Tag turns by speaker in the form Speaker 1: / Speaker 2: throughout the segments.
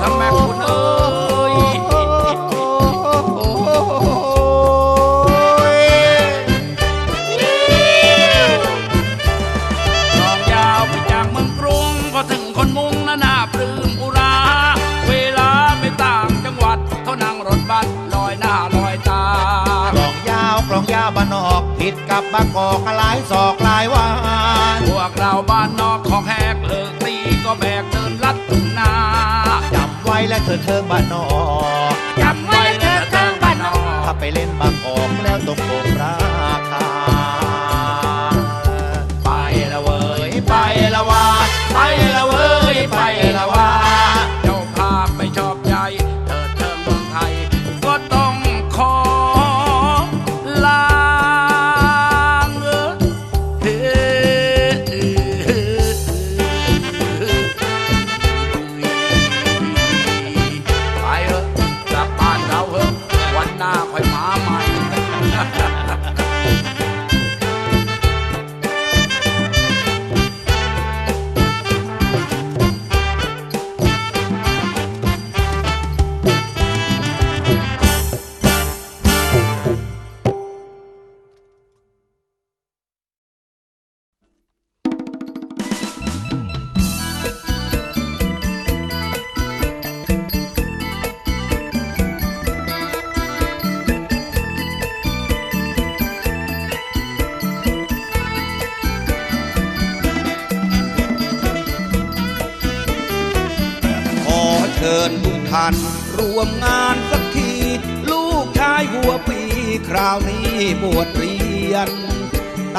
Speaker 1: ทำ
Speaker 2: แม่คุณเอ้ยลองยาวไปจากเมืองกรุงพอถึงคนมุงนานาปลื้มอุรา เวลาไปต่างจังหวัดเขานั่งรถบัสลอยหน้าลอยตา
Speaker 1: กลองยาวกลองยาวบ้านนอกผิดกับบางกอกหลายศอกหลายวาน
Speaker 2: พวกเราบ้านนอกของแห เธ
Speaker 1: อเทิงบ้านนอก
Speaker 3: ญทุกท่านร่วมงานสักที ลูกชายหัวปีคราวนี้บวชเรียน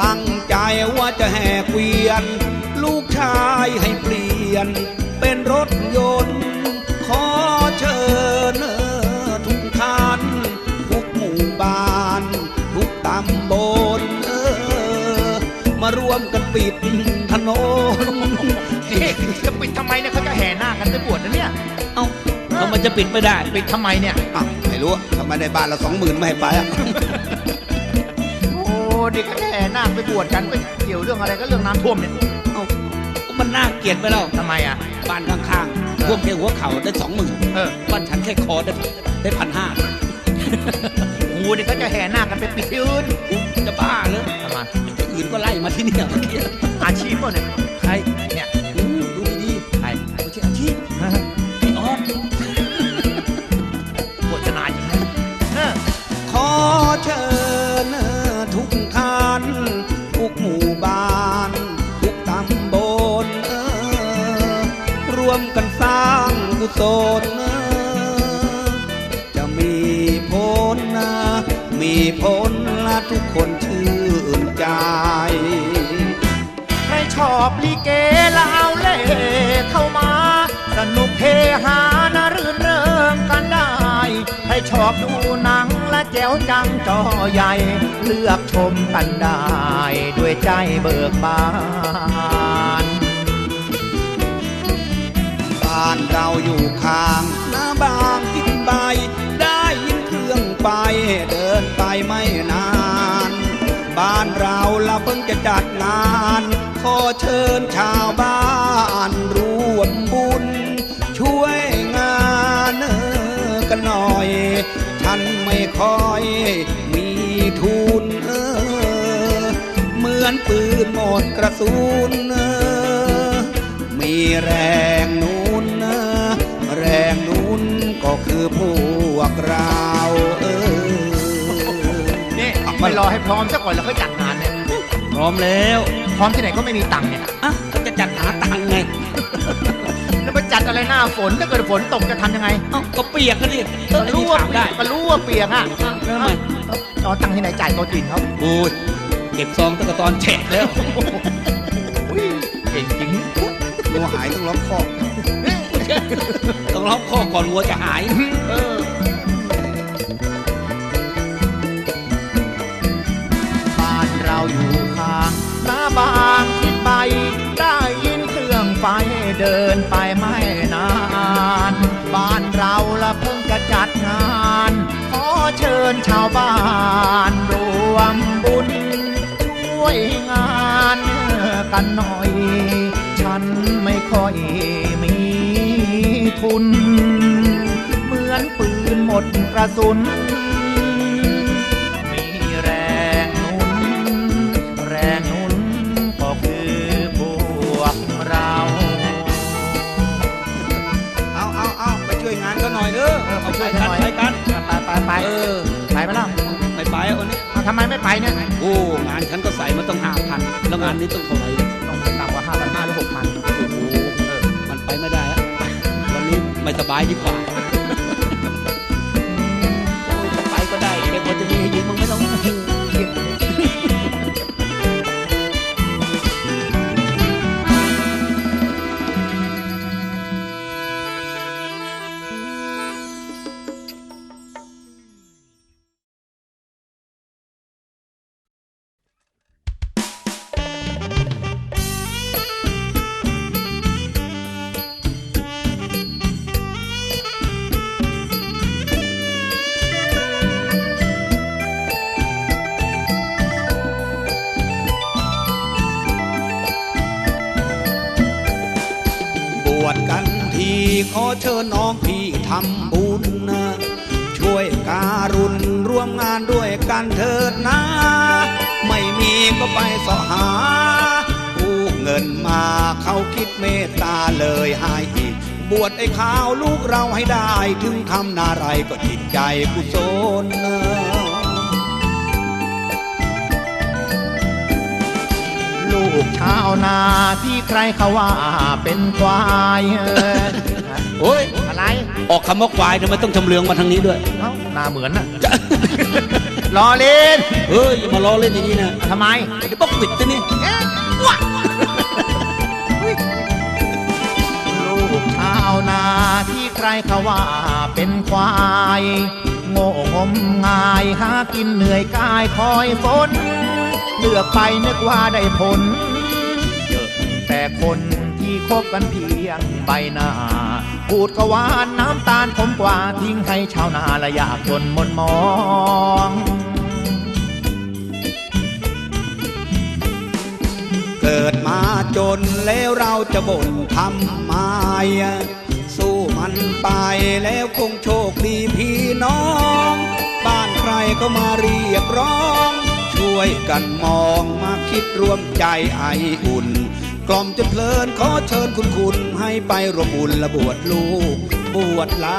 Speaker 3: ตั้งใจว่าจะแห่เกวียน ลูกชายให้เปลี่ยน เป็นรถยนต์ ขอเชิญเออทุกท่านทุกหมู่บ้าน ทุกตำบลเออมาร่วมกันปิดถนน
Speaker 1: นี่จะปิดทำไมเนี่ยเขาจะแห่หน้ากันไปบวช
Speaker 3: ทำไมจะปิดไม่ได้
Speaker 1: ปิดทำไมเนี่ย
Speaker 3: อ้าวไม่รู้อะทำไมในบ้านเราสองหมื่นไม่ให้ไปอะ
Speaker 1: โอ้เด็กเขาจะแห่หน้าไปบวชกันไปเกี่ยวเรื่องอะไรก็เรื่องน้ำท่วมเนี่ย
Speaker 3: เอ้ามันน่าเกลียดไปแล้ว
Speaker 1: ทำไมอะ
Speaker 3: บ้านข้างๆพวกแค่หัวเข่าได้สองหมื่น
Speaker 1: เออ
Speaker 3: บ้านฉันแค่คอได้ได้พันห้า
Speaker 1: โอ้เด็กเขาจะแห่หน้ากันไปปิดที่อื่น
Speaker 3: จะบ้าเลย
Speaker 1: ทำไม
Speaker 3: ที่อื่นก็ไล่มาที่เนี่ยเมื่อกี้
Speaker 1: อาชีพเปล่าเนี่ย
Speaker 3: ใคร
Speaker 1: เนี่ย
Speaker 3: มกันสร้างกุศลเออจะมีผลละทุกคนชื่นใจ
Speaker 1: ใครชอบลิเกล้วเอาเล่เข้ามา สนุกเฮฮานะรื่นเริงกันได้ใครชอบดูหนังและแจ๋วจังจอใหญ่ เลือกชมกันได้ ด้วยใจเบิกบาน
Speaker 3: บ้านเราอยู่ข้างหน้าบางกินใบ ได้ยินเครื่องไปเดินไปไม่นาน บ้านเราละเพิ่งจะจัดงาน ขอเชิญชาวบ้านร่วมบุญ ช่วยงานเออกันหน่อย ฉันไม่ค่อยมีทุนเหมือนปืนหมดกระสุนมีแรง พวกเราเออ
Speaker 1: นี่ไม่รอให้พร้อมซะก่อนแล้วค่อยจัดงานเนี่ย
Speaker 3: พร้อมแล้ว
Speaker 1: พร้อมที่ไหนก็ไม่มีตังค์เนี่ย
Speaker 3: อะก็จะจัดหาตังค์ไง
Speaker 1: แล้วไปจัดอะไรหน้าฝนถ้าเกิดฝนตกจะทำยังไง
Speaker 3: เอ้าก็เปียกกันดิ
Speaker 1: ก็รู้ว่า
Speaker 3: ถาม
Speaker 1: เปี
Speaker 3: ได้
Speaker 1: ยกก็รู้ว่าเปียกอะ
Speaker 3: แล้วทำไม
Speaker 1: เอาตังค์ที่ไหนจ่ายโต๊ะจีนเขา
Speaker 3: โอ้ยเก็บซองตั้งแต่ตอนแฉะแล้ว
Speaker 1: อุ้ยเก่งจริง
Speaker 3: วัวหายต้องล็อกคอต้องล็อกคอก่อนวัวจะหาย
Speaker 1: ชาวบ้านรวมบุญ ช่วยงานกันหน่อย ฉันไม่ค่อยมีทุน เหมือนปืนหมดกระสุน ทำไมไม่ไปเนี่ย
Speaker 3: โอ้งานฉันก็ใส่มาต้องห้าพันแล้วงานนี้ต้องเท่าไหร่
Speaker 1: ต้องไปต่ำกว่าห้าพันห้าหรือหกพัน
Speaker 3: โอ้โหมันไปไม่ได้อะวันนี้ไม่สบายดีกว่าโอ้ยจะไปก็ได้แต่พอจะมีให้ยืมมึงไม่ต้อง เชิญน้องพี่ทำบุญนะช่วยการุณร่วมงานด้วยกันเถิดนะ ไม่มีก็ไปสาะหากู้เงินมาเขาคิดเมตตาเลยให้อีก บวชไอ้ข้าวลูกเราให้ได้ถึงทำนาไรก็จิตใจกุศลนะ
Speaker 1: ลูกชาวนาที่ใครเขาว่าเป็นควายเออ
Speaker 3: โอ้ย
Speaker 1: อะไร
Speaker 3: ออกคำว่าควายทำไมต้องชำเลืองมาทางนี้ด้วย
Speaker 1: เอ้าหน้าเหมือนน่ะรอเล่น
Speaker 3: เฮ้ยอย่ามาล้อเล่นอย่างนี้นะ
Speaker 1: ทำไม
Speaker 3: เดี๋ยวบอกปิดซะนี่
Speaker 1: ลูกชาวนาที่ใครเขาว่าเป็นควายโง่งมงายหากินเหนื่อยกายคอยฝนเลือกไปนึกว่าได้ผลเยอะแต่คน ที่คบกันเพียงใบหน้าพูดก็หวานน้ำตาลขมกว่าทิ้งให้ชาวนาละยากจนหมนมอง
Speaker 3: เกิดมาจนแล้วเราจะบ่นทำไมสู้มันไปแล้วคงโชคดีพี่น้อง บ้านใครก็มาเรียกร้อง ช่วยกันมองมาคิดรวมใจไออุ่น กล่อมจนเพลินขอเชิญคุณคุณให้ไปรวมบุญและบวชลูก บวชหลา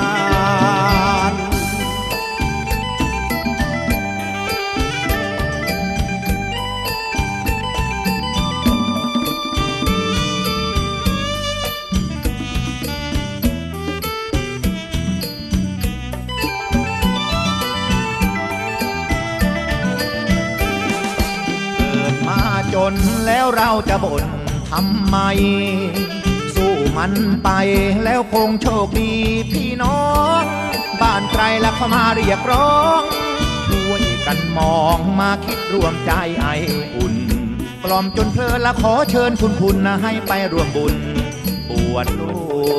Speaker 3: น
Speaker 1: นแล้วเราจะบ่น ทำไม สู้มันไปแล้วคงโชคดีพี่น้อง บ้านใครละเข้ามาเรียกร้องช่วยกันมองมาคิดรวมใจไออุ่น กล่อมจนเพลินละขอเชิญคุณคุณนะให้ไปร่วมบุญบวชลู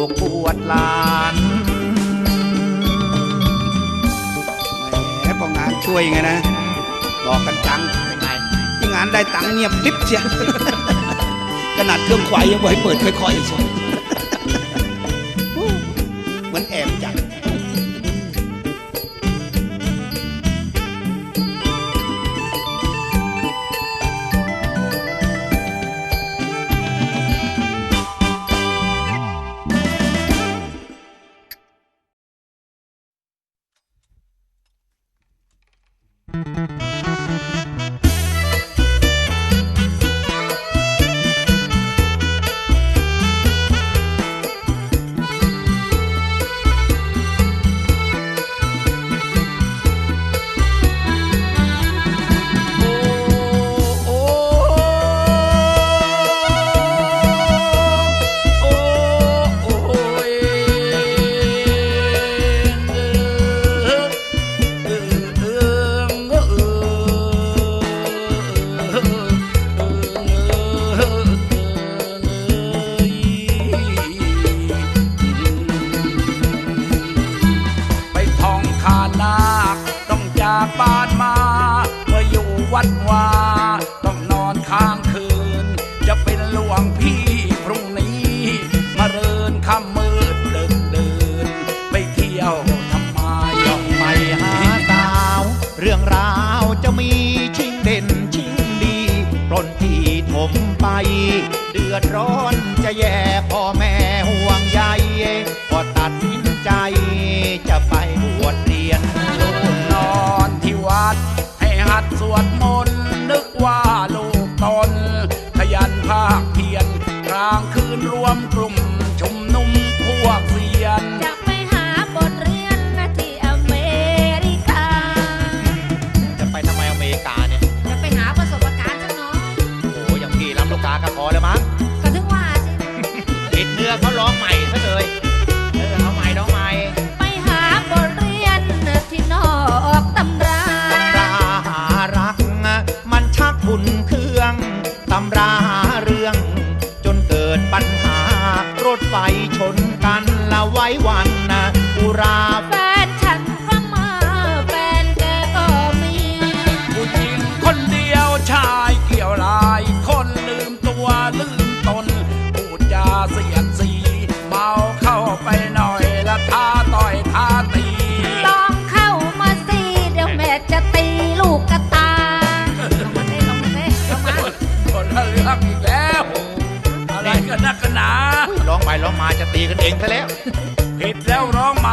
Speaker 1: กบวชหลาน
Speaker 3: แหมพองานช่วยไงนะ บอกกันจัง
Speaker 1: เป็นไง
Speaker 3: ที่งานได้ตังค์เงียบกริบเชีย ขนาดเครื่องค
Speaker 2: วาย
Speaker 1: ยังบ
Speaker 2: อก
Speaker 1: ให้เปิด
Speaker 2: ค่อย
Speaker 4: ๆส่ง
Speaker 1: ตีกันเองซะแล้ว
Speaker 2: ผิดแล้วร้องไหม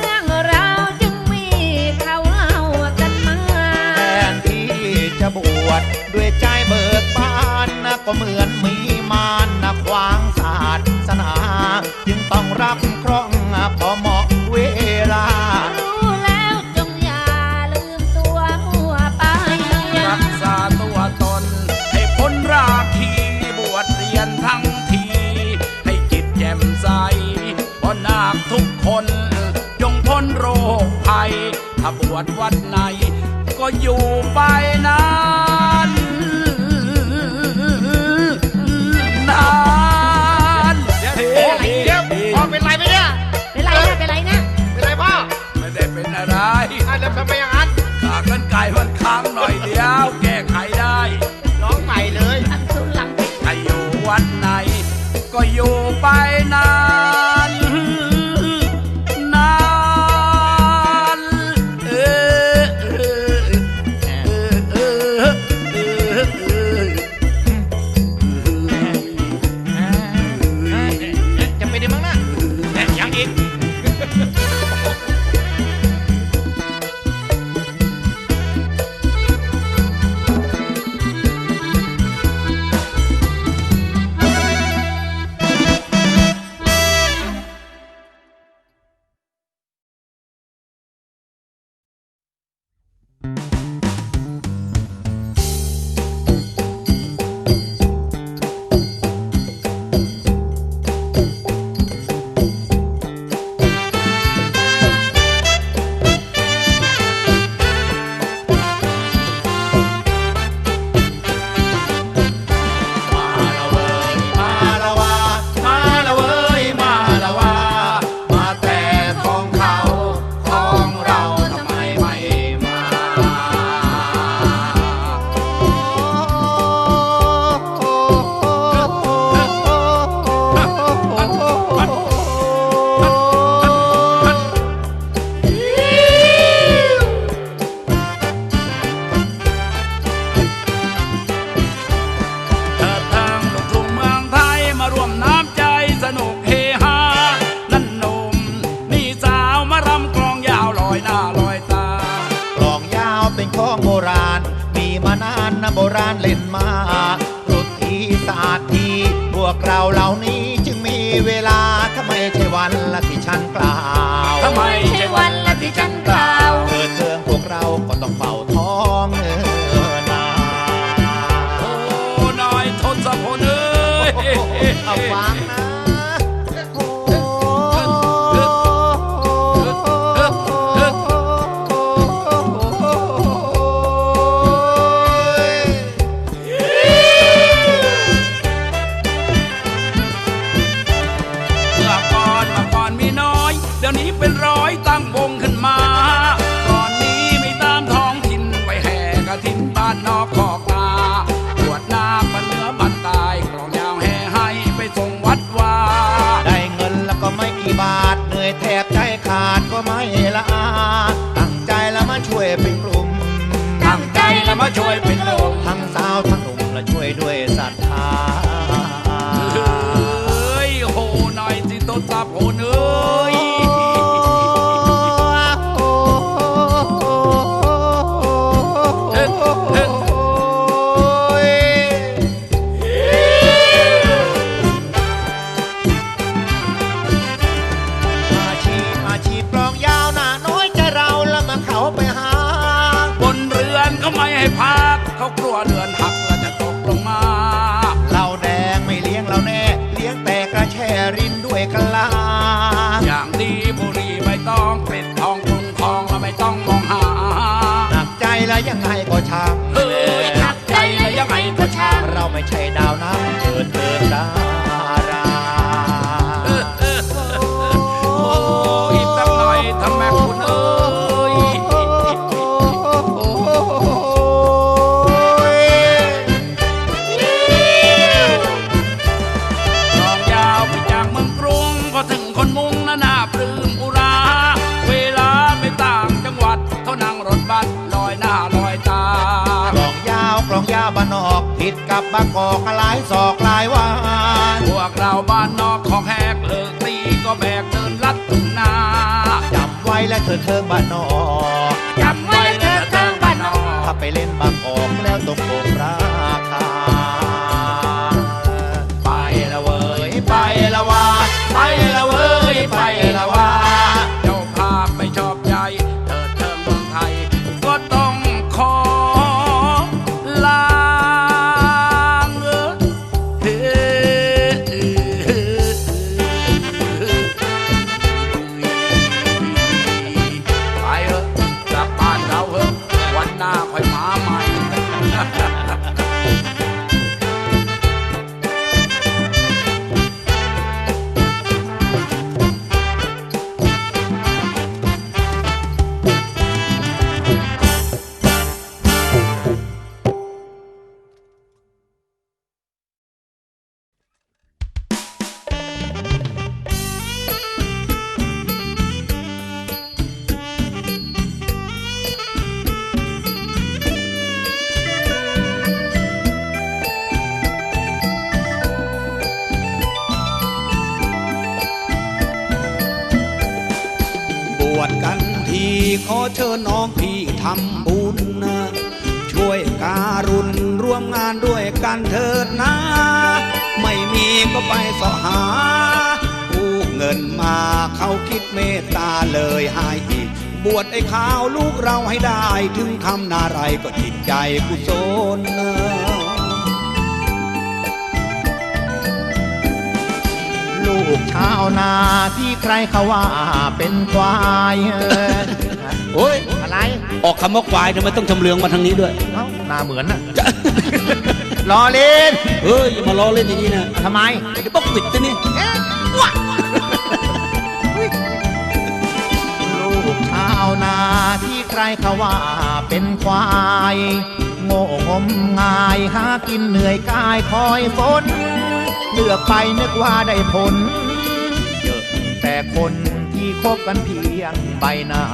Speaker 4: เรื่องราวจึงมีเขาเล่ากันมา
Speaker 1: แทนที่จะบวชด้วยใจเบิกบานนะก็เหมือนมีมารนะขวางศาสนา จึงต้องรับเคราะห์พอเหมา ว
Speaker 2: ชวัดไหน ก็อยู่ไปนานนานเฮ้
Speaker 1: พ่อเป็นไรไหมเนี่ย
Speaker 4: เป็นไรนะเป็นไรนะ
Speaker 1: เป็นไรพ่อ
Speaker 2: ไม่ได้เป็นอะไร
Speaker 1: อะแล้วทำไมอย่างนั้น
Speaker 2: ขากันไก่มันค้างหน่อยเดียวแก้ไขได้
Speaker 1: ร้องใหม่เลย
Speaker 4: อันสุดหลังติด
Speaker 2: ถ้าอยู่วัดไหน ก็อยู่ไปนาน
Speaker 1: ราณเล่นมารุทีศาสตร์ทีพวกเราเหล่านี้จึงมีเวลาถ้าไม่ใช่วันละที่ฉันกล่าว
Speaker 2: ทำไมใช่วันละที่ฉันกล่าว
Speaker 1: เกิดเทืองพวกเราก็ต้องเฝ้าท้องเนื้อนา
Speaker 2: โอ้นายทศพลเอ้ย
Speaker 1: เอาฟัง
Speaker 2: ดี๋ยวนี้เป็นร้อยตั้งว ก
Speaker 1: ผิดกับบางกอกหลายศอกหลายวาน
Speaker 2: พวกเราบ้านนอกของแหกเลิกตีก็แบกเดินลัดทุ่งนา
Speaker 1: จำไว้และเธอเทิงบ้านนอก
Speaker 2: จำไว้เถิดทางบ้านนอก
Speaker 1: ถ้าไปเล่นบางกอกแล้วต้องโก
Speaker 2: ขอเชิ
Speaker 3: ญน้องพี่ทำบุญ ช่วยการุณร่วมงานด้วยกันเถิดนะ ไม่มีก็ไปสอหากู้เงินมาเขาคิดเมตตาเลยให้อีก บวชไอ้ข้าวลูกเราให้ได้ถึงทำนาไรก็จิตใจกุศล
Speaker 1: ลูกชาวนาที่ใครเขาว่าเป็นควาย
Speaker 3: โอ้ย
Speaker 1: อะไร
Speaker 3: ออกคำว่าควายทำไมต้องชำเลืองมาทางนี้ด้วย
Speaker 1: เอ้าหน้าเหมือนน่ะรอเล่น
Speaker 3: เฮ้ยอย่ามาล้อเล่นอย่างนี้นะ
Speaker 1: ทำไม
Speaker 3: เดี๋ยวบอกปิดตัวนี้
Speaker 1: ลูกชาวนาที่ใครเขาว่าเป็นควายโง่งมงายหากินเหนื่อยกายคอยฝนเลือกไปนึกว่าได้ผลเยอะแต่คน ที่คบกันเพียงใบหน้า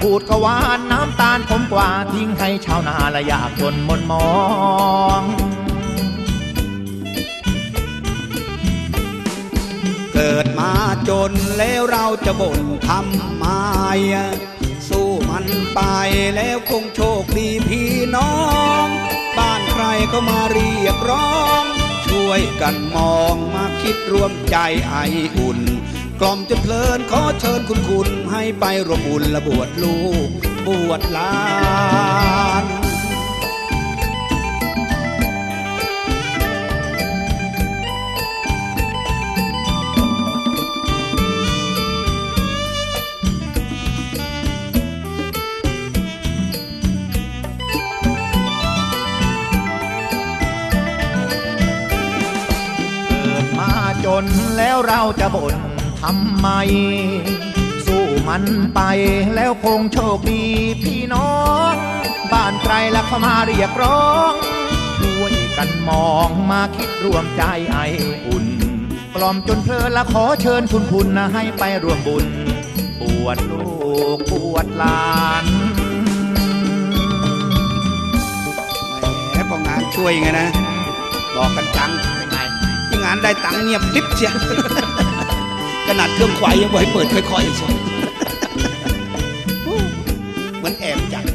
Speaker 1: พูดก็หวานน้ำตาลขมกว่าทิ้งให้ชาวนาละยากจนหมนมอง
Speaker 3: เกิดมาจนแล้วเราจะบ่นทำไมสู้มันไปแล้วคงโชคดีพี่น้อง บ้านใครเขามาเรียกร้อง ช่วยกันมองมาคิดรวมใจไออุ่น กล่อมจนเพลินขอเชิญคุณคุณให้ไปร่วมบุญและบวชลูก บวชหลาน
Speaker 1: เกิดมาจนแล้วเราจะบ่นำไม สู้มันไปแล้วคงโชคดีพี่น้อง บ้านไกลแล้วเขามาเรียกร้องช่วยกันมองมาคิดรวมใจไออุ่น กล่อมจนเพลินและขอเชิญคุณคุณนะให้ไปร่วมบุญบวชลูกบวชหลาน
Speaker 3: แหมพองานช่วยไงนะ บอกกันจัง
Speaker 1: เป็นไง
Speaker 3: ที่งานได้ตังค์เงียบกริบเชียว ขนาดเครื่องควายยังบ่ให้เปิดค่อยๆเฉยวเหมือนแอบจัง